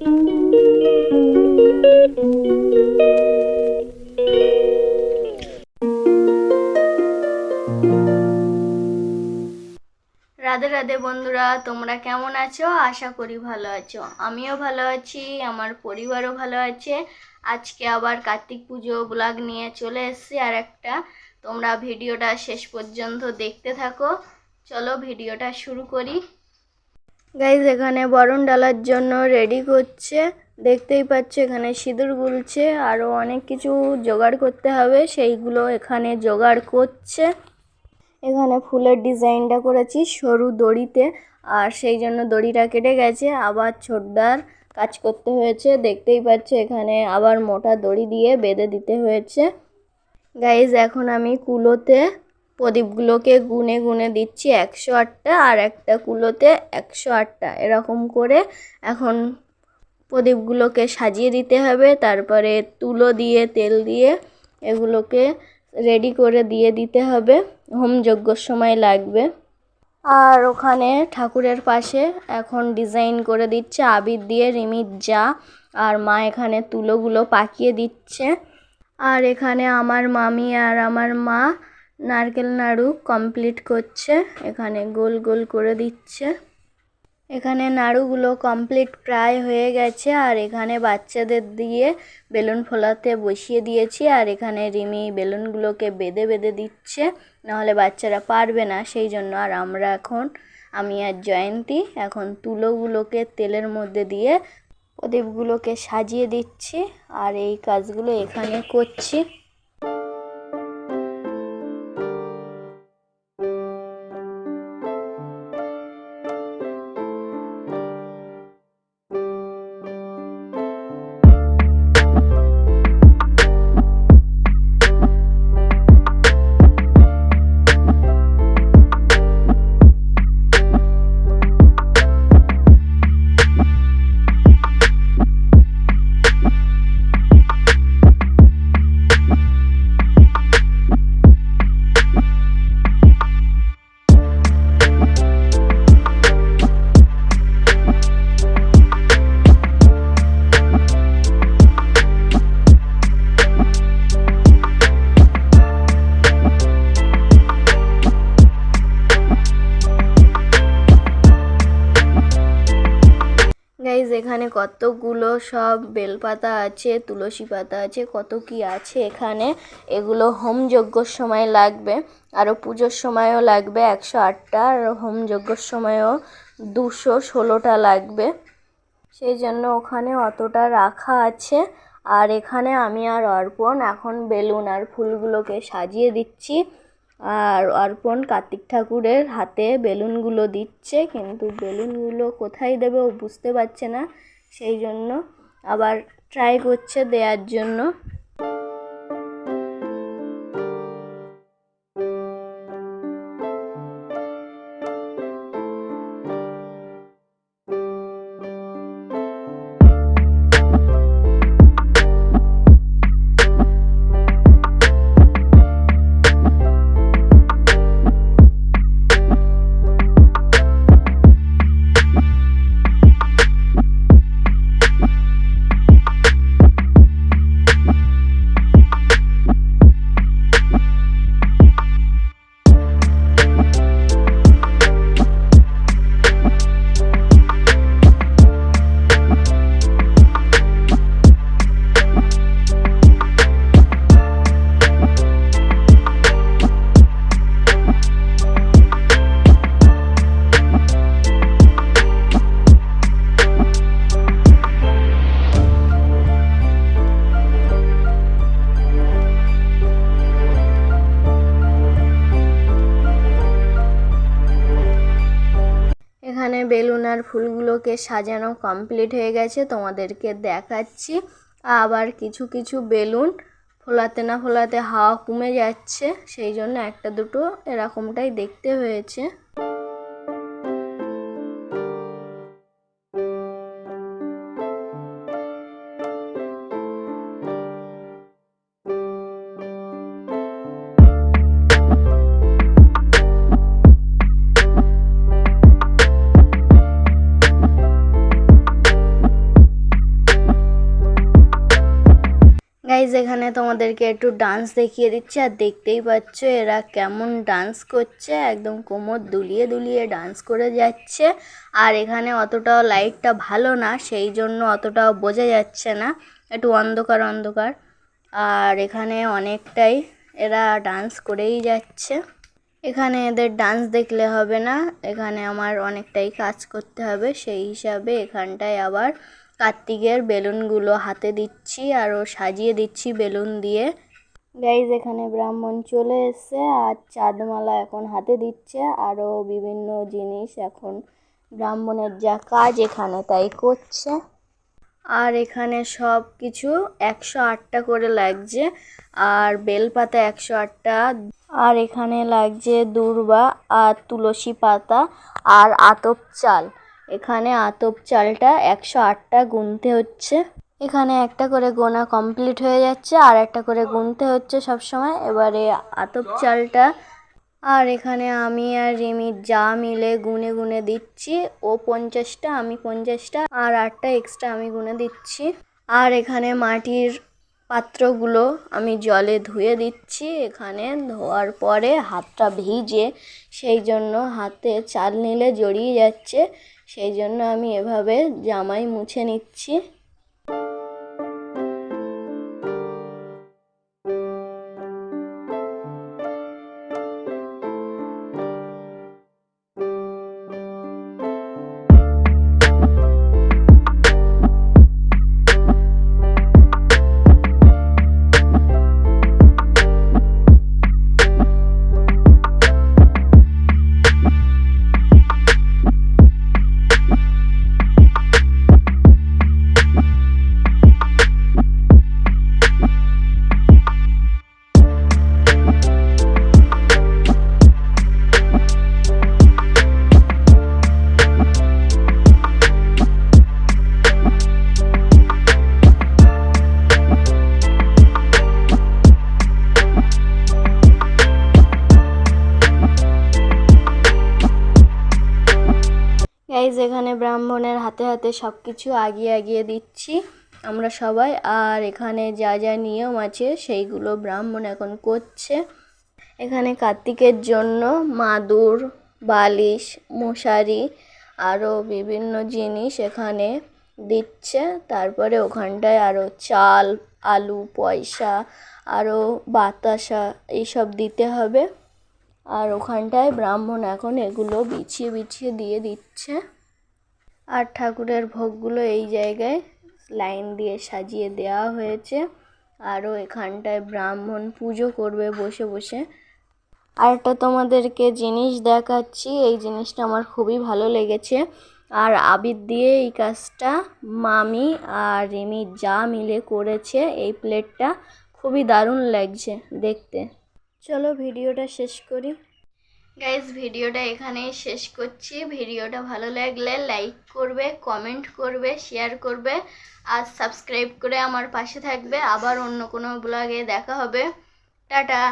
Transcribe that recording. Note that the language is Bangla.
রাধে রাধে বন্ধুরা, তোমরা কেমন আছো? আশা করি ভালো আছো। আমিও ভালো আছি, আমার পরিবারও ভালো আছে। আজকে আবার কার্তিক পুজো ব্লগ নিয়ে চলে এসেছি আর একটা তোমরা ভিডিওটা শেষ পর্যন্ত দেখতে থাকো। চলো ভিডিওটা শুরু করি। গাইজ এখানে বরণ ডালার জন্য রেডি করছে। দেখতেই পাচ্ছ, এখানে সিঁদুর গুলছে। আরও অনেক কিছু জোগাড় করতে হবে। সেইগুলো এখানে জোগাড় করছে। এখানে ফুলের ডিজাইনটা করেছি সরু দড়িতে। আর সেই জন্য দড়িটা কেটে গেছে। আবার ছোটদার কাজ করতে হয়েছে। দেখতেই পাচ্ছে, এখানে আবার মোটা দড়ি দিয়ে বেঁধে দিতে হয়েছে। গাইজ এখন আমি কুলোতে প্রদীপগুলোকে গুনে গুনে দিচ্ছি একশো আটটা আর একটা কুলোতে একশো আটটা। এরকম করে এখন প্রদীপগুলোকে সাজিয়ে দিতে হবে। তারপরে তুলো দিয়ে, তেল দিয়ে এগুলোকে রেডি করে দিয়ে দিতে হবে। হোম যজ্ঞর সময় লাগবে। আর ওখানে ঠাকুরের পাশে এখন ডিজাইন করে দিচ্ছে আবির দিয়ে রিমির যা। আর মা এখানে তুলোগুলো পাকিয়ে দিচ্ছে। আর এখানে আমার মামি আর আমার মা নারকেল নাড়ু কমপ্লিট করছে, এখানে গোল গোল করে দিচ্ছে। এখানে নাড়ুগুলো কমপ্লিট প্রায় হয়ে গেছে, আর এখানে বাচ্চাদের দিয়ে বেলুন ফোলাতে বসিয়ে দিয়েছি, আর এখানে রিমি বেলুনগুলোকে বেঁধে বেঁধে দিচ্ছে, নাহলে বাচ্চারা পারবে না, সেই জন্য আর আমরা এখন, আমি আর জয়ন্তী, এখন তুলোগুলোকে তেলের মধ্যে দিয়ে প্রদীপগুলোকে সাজিয়ে দিচ্ছি, আর এই কাজগুলো এখানে করছি। এখানে কতগুলো সব বেলপাতা আছে, তুলসী পাতা আছে, কত কি আছে এখানে, এগুলো হোম যজ্ঞর সময় লাগবে। আরও পুজোর সময়ও লাগবে একশো আটটা, আর হোম যজ্ঞর সময়ও দুশো ষোলোটা লাগবে। সেই জন্য ওখানে অতটা রাখা আছে। আর এখানে আমি আর অর্পণ এখন বেলুন আর ফুলগুলোকে সাজিয়ে দিচ্ছি। আর অর্পণ কার্তিক ঠাকুরের হাতে বেলুনগুলো দিচ্ছে, কিন্তু বেলুনগুলো কোথায় দেবে ও বুঝতে পারছে না। সেই জন্য আবার ট্রাই করছে দেওয়ার জন্য। বেলুন আর ফুলগুলোকে সাজানো কমপ্লিট হয়ে গেছে, তোমাদেরকে দেখাচ্ছি। আবার কিছু কিছু বেলুন ফোলাতে না ফোলাতে হাওয়া কমে যাচ্ছে, সেই জন্য একটা দুটো এরকমটাই দেখতে হয়েছে। এখানে তোমাদেরকে একটু ডান্স দেখিয়ে দিচ্ছি, আর দেখতেই পাচ্ছ এরা কেমন ডান্স করছে, একদম কোমর দুলিয়ে দুলিয়ে ডান্স করে যাচ্ছে। আর এখানে অতটাও লাইটটা ভালো না, সেই জন্য অতটাও বোঝা যাচ্ছে না, একটু অন্ধকার অন্ধকার। আর এখানে অনেকটাই এরা ডান্স করেই যাচ্ছে। এখানে এদের ডান্স দেখলে হবে না, এখানে আমার অনেকটাই কাজ করতে হবে, সেই হিসাবে এখানটায় আবার কার্তিকের বেলুনগুলো হাতে দিচ্ছি আরও সাজিয়ে দিচ্ছি বেলুন দিয়ে। গাইজ এখানে ব্রাহ্মণ চলে এসছে আর চাঁদমালা এখন হাতে দিচ্ছে আরও বিভিন্ন জিনিস এখন ব্রাহ্মণের যা কাজ এখানে তাই করছে। আর এখানে সব কিছু একশো আটটা করে লাগছে আর বেলপাতা একশো আটটা। আর এখানে লাগছে দূর্বা আর তুলসী পাতা আর আতপ চাল। এখানে আতপ চালটা একশো আটটা গুনতে হচ্ছে। এখানে একটা করে গোনা কমপ্লিট হয়ে যাচ্ছে, আর একটা করে গুনতে হচ্ছে সব সময় এবারে আতপ চালটা, আর এখানে আমি আর রিমি যা মিলে গুনে গুনে দিচ্ছি। ও পঞ্চাশটা, আমি পঞ্চাশটা, আর আটটা এক্সট্রা আমি গুনে দিচ্ছি। আর এখানে মাটির পাত্রগুলো আমি জলে ধুয়ে দিচ্ছি। এখানে ধোয়ার পরে হাতটা ভিজে, সেই জন্য হাতে চাল নিলে জড়িয়ে যাচ্ছে। সেই জন্য আমি এভাবে জামাই মুছে নিচ্ছি। এখানে ব্রাহ্মণের হাতে হাতে সব কিছু আগিয়ে আগিয়ে দিচ্ছি আমরা সবাই। আর এখানে যা যা নিয়ম আছে সেইগুলো ব্রাহ্মণ এখন করছে। এখানে কার্তিকের জন্য মাদুর, বালিশ, মশারি আরও বিভিন্ন জিনিস এখানে দিচ্ছে। তারপরে ওখানটায় আরও চাল, আলু, পয়সা আরও বাতাসা এইসব দিতে হবে। আর ওখানটায় ব্রাহ্মণ এখন এগুলো বিছিয়ে বিছিয়ে দিয়ে দিচ্ছে। আর ঠাকুরের ভোগগুলো এই জায়গায় লাইন দিয়ে সাজিয়ে দেওয়া হয়েছে। আরও এখানটায় ব্রাহ্মণ পুজো করবে বসে বসে। আর একটা তোমাদেরকে জিনিস দেখাচ্ছি, এই জিনিসটা আমার খুবই ভালো লেগেছে। আর আবির দিয়ে এই কাজটা মামি আর রিমি যা মিলে করেছে এই প্লেটটা খুবই দারুণ লাগছে দেখতে। চলো ভিডিওটা শেষ করি। গাইজ ভিডিওটা এখানেই শেষ করছি। ভিডিওটা ভালো লাগলে লাইক করবে কমেন্ট করবে শেয়ার করবে, আর সাবস্ক্রাইব করে আমার পাশে থাকবে। আবার অন্য কোনো ব্লগে দেখা হবে। টাটা!